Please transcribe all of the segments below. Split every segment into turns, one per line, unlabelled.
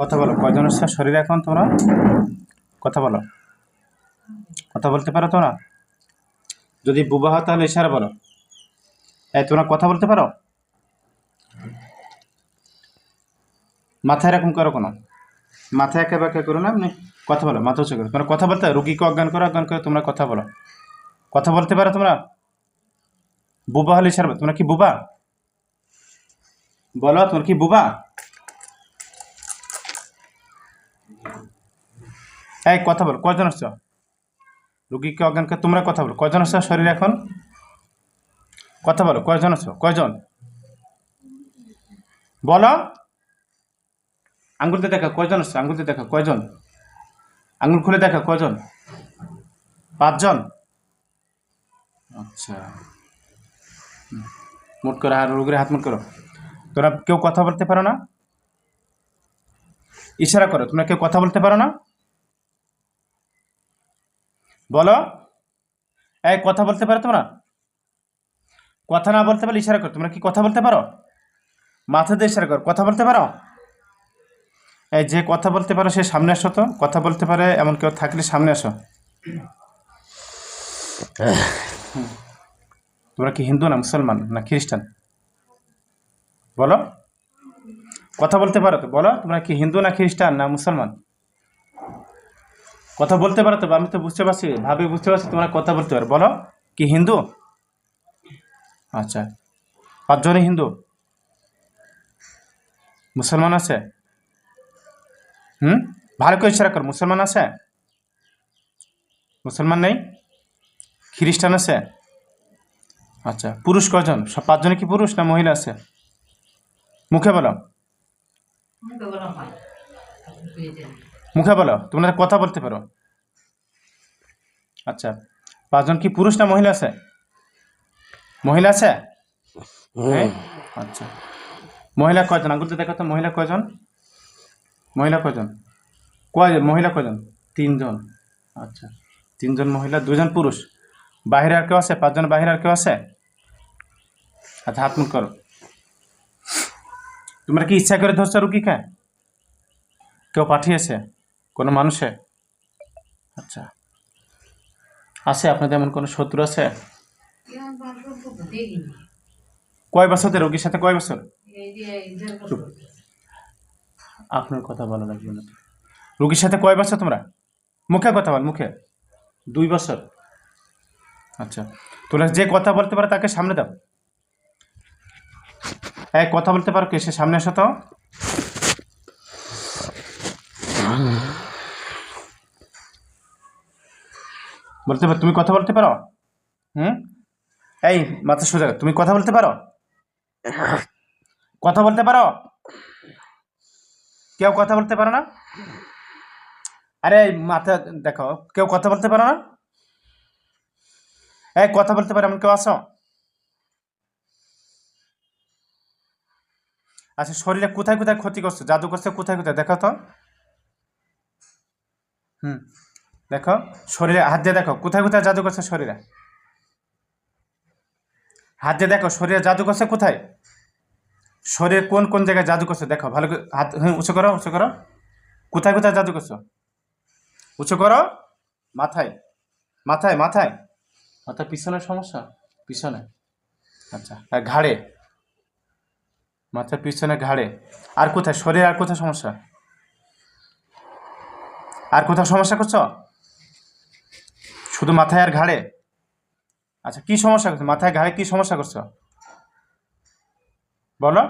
কথা বলো। কয়জন হচ্ছে শরীরে এখন তোমরা? কথা বলো। কথা বলতে পারো তোমরা? যদি বুবা হয় তাহলে ইশারা বলো। এই, তোমরা কথা বলতে পারো? মাথায় এরকম করো কোনো? মাথায় একে বাঁকে করো না এমনি? কথা বলো, মাথা উঁচু করো। তোমরা কথা বলতে রুগীকে অজ্ঞান করো, অজ্ঞান করে তোমরা কথা বলো। কথা বলতে পারো তোমরা? বুবা হলে ইশারা। তোমরা কি বুবা? বলো, তোমার কি বুবা? এই, কথা বলো, কয়জন আসছো? রুগীকে অজ্ঞান করে তোমরা কথা বলো, কয়জন আসছো শরীরে এখন? কথা বলো, কয়জন আছো কয়জন? বলো। আঙ্গুলতে দেখা, কয়জন আসছো? আঙ্গুলতে দেখা, কয়জন? আঙ্গুল খুলে দেখা, কয়জন? পাঁচজন? আচ্ছা। মুট করো, আর রুগীর হাত মুট করো। তোরা কেউ কথা বলতে পারো না? ইশারা করো, তোমরা কেউ কথা বলতে পারো না? বলো। এই, কথা বলতে পারো তোমরা? কথা না বলতে পারলে ইশারা করো। তোমরা কি কথা বলতে পারো? মাথা দিয়ে ইশারা করো। কথা বলতে পারো? এই যে কথা বলতে পারো, সে সামনে আসো তো। কথা বলতে পারে, এমন কেউ থাকলে সামনে আসো। তোমরা কি হিন্দু না মুসলমান না খ্রিস্টান? বলো। কথা বলতে পারো তো। বলো, তোমরা কি হিন্দু না খ্রিস্টান না মুসলমান? কথা বলতে পারো তো? আমি তো বুঝতে পারছি, ভাবে বুঝতে পারছি, তোমরা কথা বলতে পারো। বলো, কি হিন্দু? আচ্ছা পাঁচজনই হিন্দু? মুসলমান আছে? হুম? ভালো করে ইশারা কর, মুসলমান আছে? মুসলমান নেই? খ্রিস্টান আছে? আচ্ছা পুরুষ কজন? সব পাঁচজনে কি পুরুষ না মহিলা আছে? মুখে বলো। মুখে বলো তোমরা কথা বলতে পারো। আচ্ছা পাঁচজন কি পুরুষ না মহিলা আছে? মহিলা আছে? হ্যাঁ? আচ্ছা। মহিলা কয়জন? আঙ্গুলতে দেখো তো মহিলা কয়জন? মহিলা কয়জন? কয় মহিলা কয়জন? তিনজন। আচ্ছা তিনজন মহিলা দুজন পুরুষ। বাহিরে আর কেউ আছে? পাঁচজন বাইরে আর কেউ আছে? আচ্ছা হাত মুখ করো। তোমরা কি ইচ্ছা করে ধরছো রুগীকে? কেউ পাঠিয়েছে? কোনো মানুষে? আচ্ছা। আছে আপনাদের এমন কোনো শত্রু আছে? কয় বছর রোগীর সাথে কয় বছর? আপনার কথা ভালো লাগবে না। রোগীর সাথে কয় বছর তোমরা? মুখে কথা বল মুখে দুই বছর। আচ্ছা। তোমরা যে কথা বলতে পারো তাকে সামনে দাও। এক কথা বলতে পারো কে? সে সামনে আসো তো। বলতে পারো, তুমি কথা বলতে পারো? হুম? এই, মাথা সোজা, তুমি কথা বলতে পারো? কথা বলতে পারো? কেউ কথা বলতে পারো না? আরে মাথা, দেখো, কেউ কথা বলতে পারো না? এই, কথা বলতে পারো, এমন কেউ আসো আচ্ছা শরীরে কোথায় কোথায় ক্ষতি করছে? জাদু করছে কোথায় কোথায়? দেখো তো। হুম। দেখো শরীরে হাত দিয়ে দেখো কোথায় কোথায় জাদু করছে শরীরে? হাত দিয়ে দেখো শরীরে জাদু করছে কোথায়? শরীরে কোন কোন জায়গায় জাদু করছে? দেখো ভালো করে হাত হ্যাঁ উঁচু করো উঁচু করো। কোথায় কোথায় জাদু করছ? উঁচু করো মাথায়। মাথায় মাথায়। মাথায় পিছনের সমস্যা? পিছনে। আচ্ছা আর ঘাড়ে? মাথার পিছনে ঘাড়ে। আর কোথায়? শরীরে আর কোথায় সমস্যা? আর কোথাও সমস্যা করছ? শুধু মাথায় আর ঘাড়ে? আচ্ছা কি সমস্যা করছ? মাথায় ঘাড়ে কি সমস্যা করছ? বলো।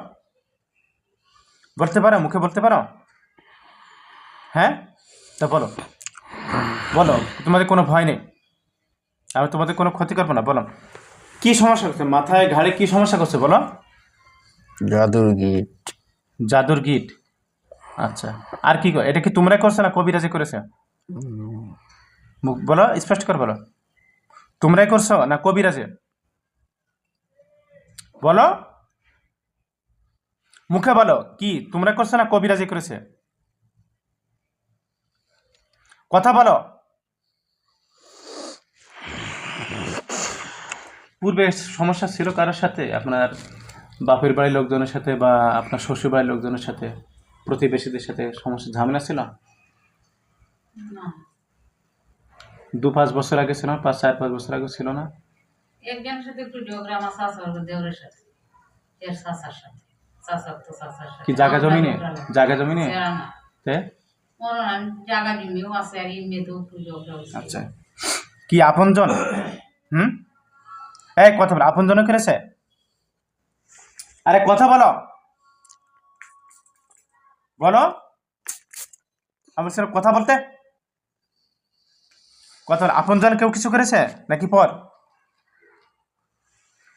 বলতে পারো মুখে বলতে পারো? হ্যাঁ? তা বলো। বলো তোমাদের কোনো ভয় নেই? আমি তোমাদের কোনো ক্ষতি করব না বলো। কি সমস্যা করছে? মাথায় ঘাড়ে কি সমস্যা করছে বলো?
জাদুর গিট।
জাদুর গিট। আচ্ছা আর কি এটা কি তোমরা করছ না কবিরাজি করেছে? বলো, স্পষ্ট করে বলো। তোমরাই করছ না কবিরাজে বলো। মুখে বলো, কি? তোমরা করছ না কবিরাজি করেছে? কথা বলো। পূর্বে সমস্যা ছিল কারোর সাথে? আপনার বাপের বাড়ির লোকজনের সাথে বা আপনার শ্বশুর বাড়ির লোকজনের সাথে? প্রতিবেশীদের সাথে সমস্যা, ঝামেলা ছিল?
না।
দু পাঁচ বছর আগে ছিল না পাঁচ চার পাঁচ বছর আগে ছিল না।
একজনের সাথে একটু আমার দেওরের সাথে। এর শাশার সাথে শাশার তো শাশার সাথে।
কি জায়গা জমি জায়গা জমি
না।
তে?
হয় জায়গা জমিও আছে আর এমনিতেও একটু ঝগড়া
আচ্ছা। কি আপনজন? হুম? এই কথা বলো আপনজন করেছে আরে কথা বলো। বলো। আমার সাথে কথা বলতে? কথা বলো আপনজন কেউ কিছু করেছে? নাকি পর?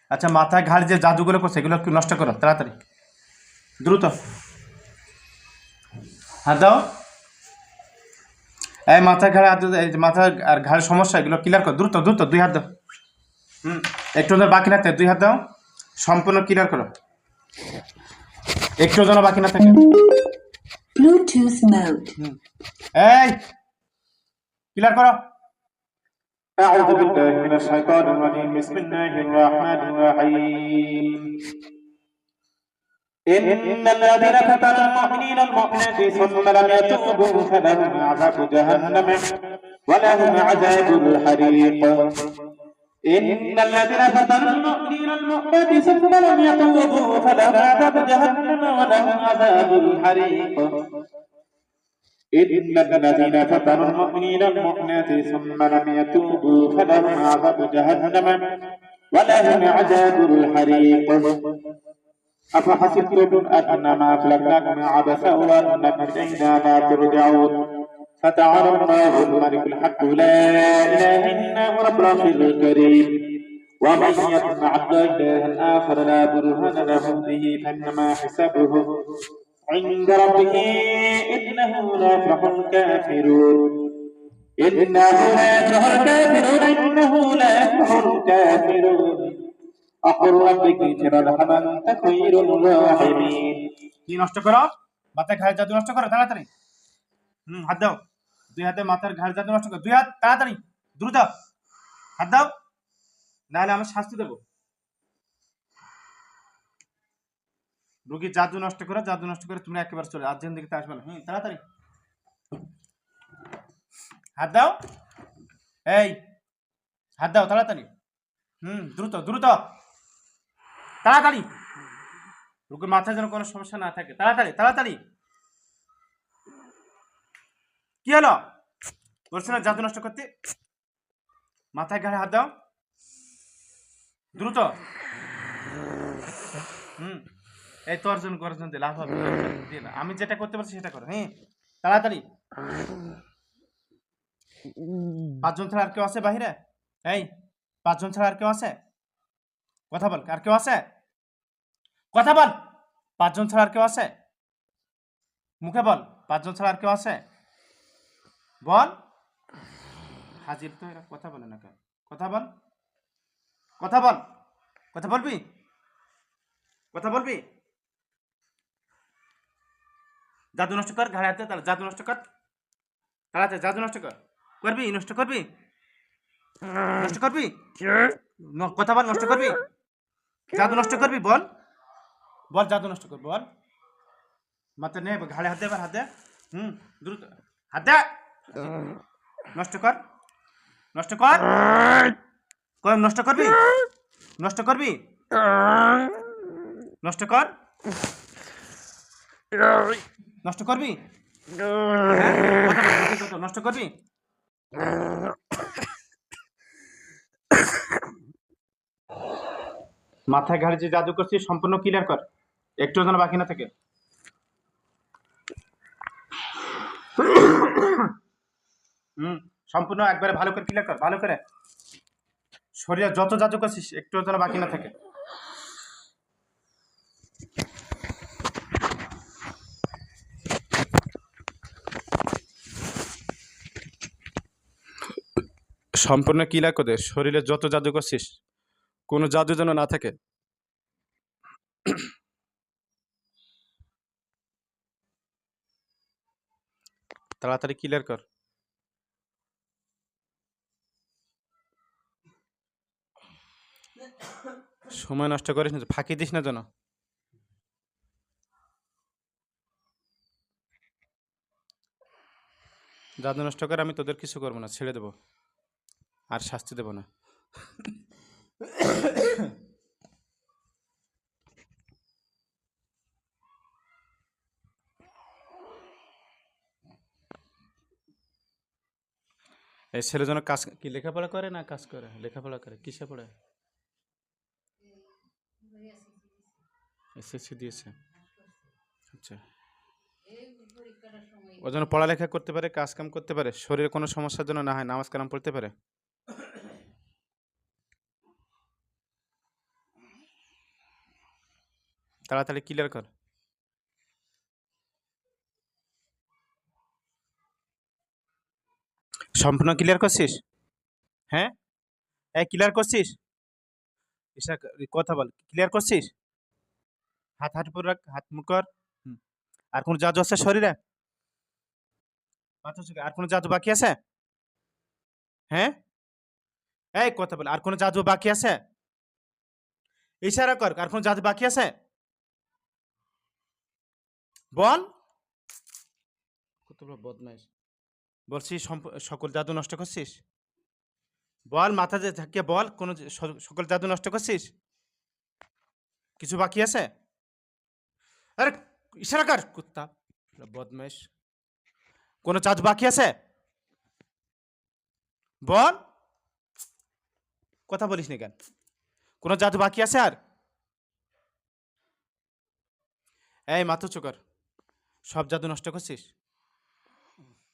আচ্ছা মাথায় ঘাড় যে জাদুগুলো করছে এগুলো একটু নষ্ট করো তাড়াতাড়ি। দ্রুত। হাত দাও। এই মাথা ঘাড়ে হাত মাথা আর ঘাড়ের সমস্যা এগুলো ক্লিয়ার কর। দ্রুত দ্রুত দুই হাত দাও। হুম একটু বাকি না থাকে দুই হাত দাও। সম্পূর্ণ ক্লিয়ার করো। একটু যেন বাকি না থাকে।
Mode.
এই ক্লিয়ার করো। أعوذ بالله من الشيطان الرجيم. بسم الله الرحمن الرحيم. إن الذين فتنوا المؤمنين المؤمنات ثم لم يتوبوا فلهم عذاب جهنم ولهم عذاب الحريق. إن الذين فتنوا المؤمنين المؤمنات ثم لم يتوبوا فلهم عذاب جهنم ولهم عذاب الحريق. إن الذين فتنوا المؤمنين المؤمنات ثم لم يتوبوا فلهم عذاب جهنم ولهم عذاب الحريق. أفحسبتم أنما خلقناكم عبثا وأنكم إلينا لا ترجعون فتعالى الله الملك الحق لا إله إلا هو رب العرش الكريم. ومن يكن مع الله آخر لا برهان له به فإنما حسابه عند ربه إنه لا يفرح الكافرون إنه لا يفرح الكافرون إنه لا يفرح الكافرون أقول ربك ترحم أنت خير الراحمين কি নষ্ট করো মাথায় ঘাড় জাদু নষ্ট করো তাড়াতাড়ি হুম হাত দাও দুই হাতে মাথার ঘাড় জাদু নষ্ট করো দুই হাত তাড়াতাড়ি দ্রুত হাত দাও নাহলে আমি শাস্তি দেবো রুগী জাদু নষ্ট করে, জাদু নষ্ট করে তুমি একেবারে চলে আর্জেন্ট দিকে আসবে না। হুম, তাড়াতাড়ি। হাত দাও। এই, হাত দাও, তাড়াতাড়ি। হুম, দ্রুত দ্রুত। তাড়াতাড়ি। রুগীর মাথায় যেন কোনো সমস্যা না থাকে। তাড়াতাড়ি তাড়াতাড়ি। কি হলো? বলছো না জাদু নষ্ট করতে? মাথায় ঘাড়ে হাত দাও। দ্রুত। হুম। এই তোর জন্য গর্জন দিয়ে লাভ হবে। আমি যেটা করতে পারছি সেটা করো হ্যাঁ? তাড়াতাড়ি। পাঁচজন ছাড়া আর কেউ আছে বাহিরে? এই, পাঁচজন ছাড়া আর কেউ আছে? কথা বল, আর কেউ আছে? কথা বল, পাঁচজন ছাড়া আর কেউ আছে? মুখে বল, পাঁচজন ছাড়া আর কেউ আছে? বল। হাজির তো এরা, কথা বলে না কেন? কথা বল। কথা বল। কথা বলবি? কথা বলবি? জাদু নষ্ট কর ঘাড়ে হাতে তাহলে জাদু নষ্ট কর তাড়াতাড়ি জাদু নষ্ট কর করবি নষ্ট করবি নষ্ট করবি কথা বল নষ্ট করবি জাদু নষ্ট করবি বল বল জাদু নষ্ট কর বল মাথা নে ঘাড়ে হাতে এবার হাতে হুম দ্রুত হাতে নষ্ট কর নষ্ট কর কর নষ্ট করবি নষ্ট করবি নষ্ট কর নষ্ট করবি? হ্যাঁ? নষ্ট করবি? মাথায় ঘাড়ে যে জাদু করছিস, সম্পূর্ণ ক্লিয়ার কর। একটু যেন বাকি না থাকে। হুম, সম্পূর্ণ একবারে ভালো করে ক্লিয়ার কর, ভালো করে। শরীরে যত জাদু করছিস একটু যেন বাকি না থাকে। সম্পূর্ণ ক্লিয়ার করে। শরীরে যত জাদু করছিস, কোনো জাদু যেন না থাকে। তাড়াতাড়ি ক্লিয়ার কর। সময় নষ্ট করিস না ফাঁকি দিস না যেন। জাদু নষ্ট করে, আমি তোদের কিছু করব না, ছেড়ে দেবো। আর শাস্তি দেবো না। এই ছেলে যেন কাজ কি লেখাপড়া করে না কাজ করে? লেখাপড়া করে। কিসে পড়ে? এসএসসি দিয়েছে। আচ্ছা। ও যেন পড়ালেখা করতে পারে কাজ কাম করতে পারে, শরীরে কোনো সমস্যার জন্য না হয়, নামাজ কালাম পড়তে পারে? তাড়াতাড়ি ক্লিয়ার কর। সম্পূর্ণ ক্লিয়ার করছিস? হ্যাঁ? এই ক্লিয়ার করছিস? ঈশা কথা বল ক্লিয়ার করছিস? হাত হাত উপর রাখ, হাত মুখ কর। আর কোন জাদু আছে শরীরে? আর কোনো জাদু বাকি আছে? হ্যাঁ? এই কথা বল, আর কোনো জাদু বাকি আছে? ইশারা কর, আর কোনো জাদু বাকি আছে? বল। কত বড় বদমাইশ। বলছি সকল জাদু নষ্ট করছিস? বল মাথা যে থাকিয়ে বল কোন সকল জাদু নষ্ট করছিস? কিছু বাকি আছে? আরে ইশারা কর। কুত্তা বদমাইশ। কোনো জাদু বাকি আছে? বল। কথা বলিস নি কেন? কোনো জাদু বাকি আছে আর? এই মাথা চোকর সব জাদু নষ্ট করছিস?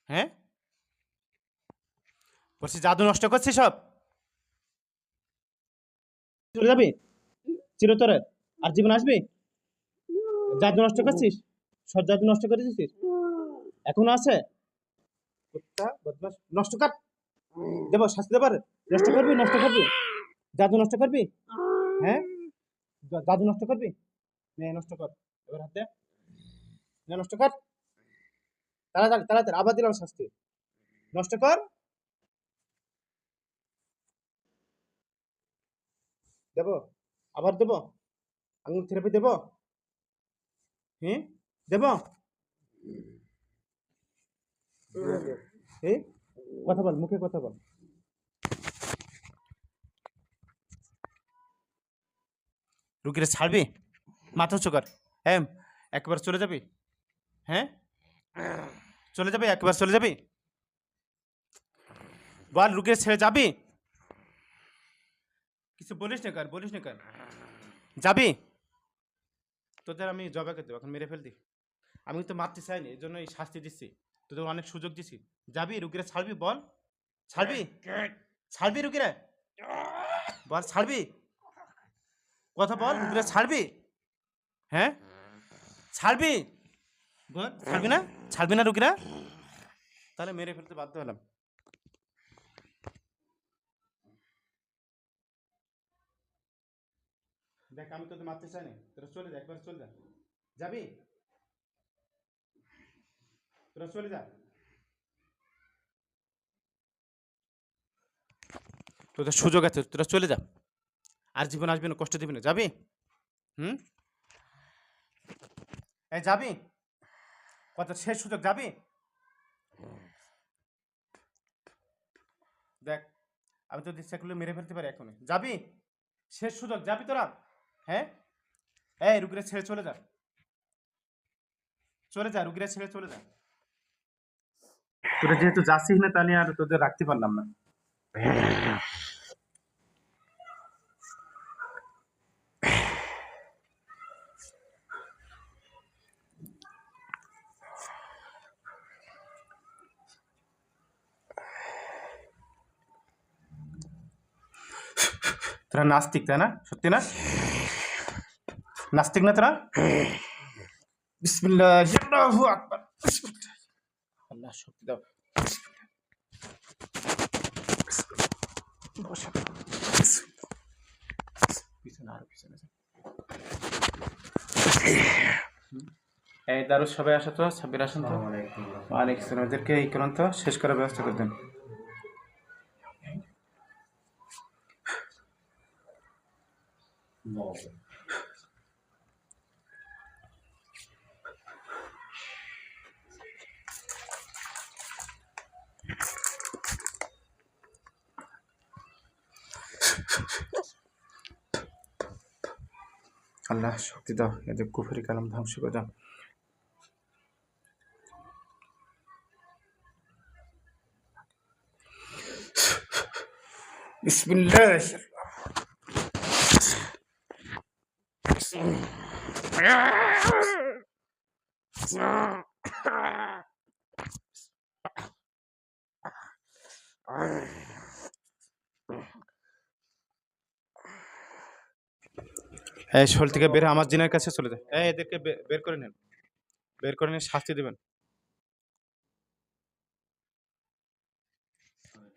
হ্যাঁ? বলছি, জাদু নষ্ট করছিস সব? চলে যাবি? চিরতরে। আর জীবন আসবি? জাদু নষ্ট করছিস? সব জাদু নষ্ট করে দিছিস? এখনও আছে? বদমাস নষ্ট কর। দেবো, শাস্তি দেবার নষ্ট করবি নষ্ট করবি? জাদু নষ্ট করবি? হ্যাঁ? জাদু নষ্ট করবি? নে, নষ্ট কর। এবার হাতে নষ্ট কর। তাড়াতাড়ি তাড়াতাড়ি, আবার দিলাম শাস্তি। নষ্ট কর। দেবো? আবার দেবো? আঙুল থেরাপি দেবো? হ্যাঁ দেবো? কথা বল, মুখে কথা বল। রুগীরা ছাড়বি? মাথা উঁচু কর। হ্যাঁ একবার চলে যাবি? হ্যাঁ? চলে যাবি? একবার চলে যাবি? বল রুগীর ছেড়ে যাবি? কিছু বলিস না কর, বলিস না কর। যাবি? তোদের আমি জবাকে দেবো এখন মেরে ফেলতি। আমি তো মারতে চাইনি, এই জন্য এই শাস্তি দিচ্ছি। তোদের অনেক সুযোগ দিছি। যাবি? রুগীরা ছাড়বি বল। ছাড়বি? ছাড়বি রুগীরা? বল, ছাড়বি? কথা বল, রুগীরা ছাড়বি? হ্যাঁ? ছাড়বি? বল ছাড়বি না? ছাড়বি না রুগীরা তাহলে মেরে ফেলতে বাধ্য হলাম। দেখ আমি তোদের মারতে চাইনি। তোরা চলে যা একবার চলে যা। যাবি? তোরা চলে যা। তোদের সুযোগ আছে তোরা চলে যা। আর জীবন আসবি না কষ্ট দিবি না। যাবি? হুম? এই যাবি? কত শেষ সুযোগ যাবি? দেখ, আমি তো সেগুলো মেরে ফেলতে পারি এখনই। যাবি? শেষ সুযোগ, যাবি তোরা? হ্যাঁ? এই, রুগীরা ছেড়ে চলে যা। চলে যা, রুগীরা ছেড়ে চলে যা। তোরা যেহেতু যাচ্ছিস না, তাহলে আর তোদের রাখতে পারলাম না তোরা নাস্তিক তাই না? সত্যি না? নাস্তিক না তারা? বিসমিল্লাহ আল্লাহু আল্লাহ শক্তি দাও। এই দারু সবাই আসো তো সাব্বির আসুন তো। ওয়ালাইকুম আসসালাম। এদেরকে এই করুন তো শেষ করার ব্যবস্থা করে দেন। واضح আল্লাহ শক্তি দাও এদের কুফরি কালাম ধ্বংস করে দাও বিসমিল্লাহ এই শোল থেকে বের আমার জিনের কাছে চলে যায় এই এদেরকে বের করে নেন। বের করে নিয়ে শাস্তি দেবেন।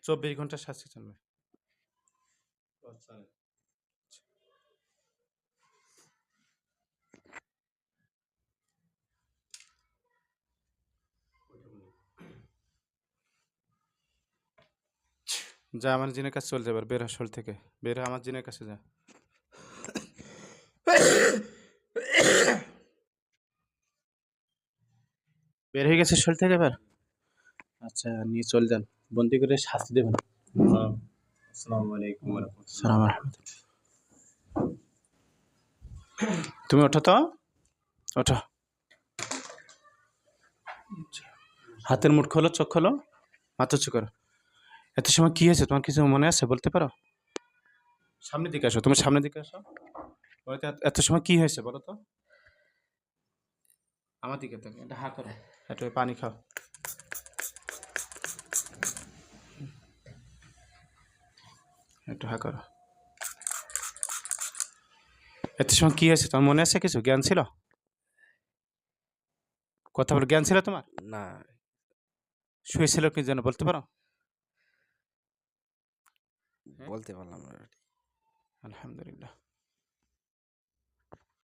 চব্বিশ ঘণ্টা শাস্তি যা আমার জিনের কাছে চলে যাবে বের শোল থেকে। বের আমার জিনের কাছে যা। বের হয়ে গেছে শোল থেকে এবার? আচ্ছা নিয়ে চলে যান। বন্দি করে শাস্তি দেবেন।
আসসালামু আলাইকুম
সালাম তুমি ওঠো তো? ওঠো। হাতের মুঠ খোলো চোখ খোলো। মাথা উঁচু করো। এত সময় কি হয়েছে? তোমার কিছু মনে আছে? বলতে পারো? সামনের দিকে আসো। তুমি সামনের দিকে আসো। তো, এত- সময় কি হয়েছে বলো তো? আমার দিকে দেখো এটা হা করো। একটু পানি খাও। একটু হা করো। এত সময় কি হয়েছে? তোমার মনে আছে কিছু? জ্ঞান ছিল? কথা বলে জ্ঞান ছিল তোমার?
না।
শুয়েছিল কি যেন বলতে পারো?
বলতে পারলাম না।
আলহামদুলিল্লাহ।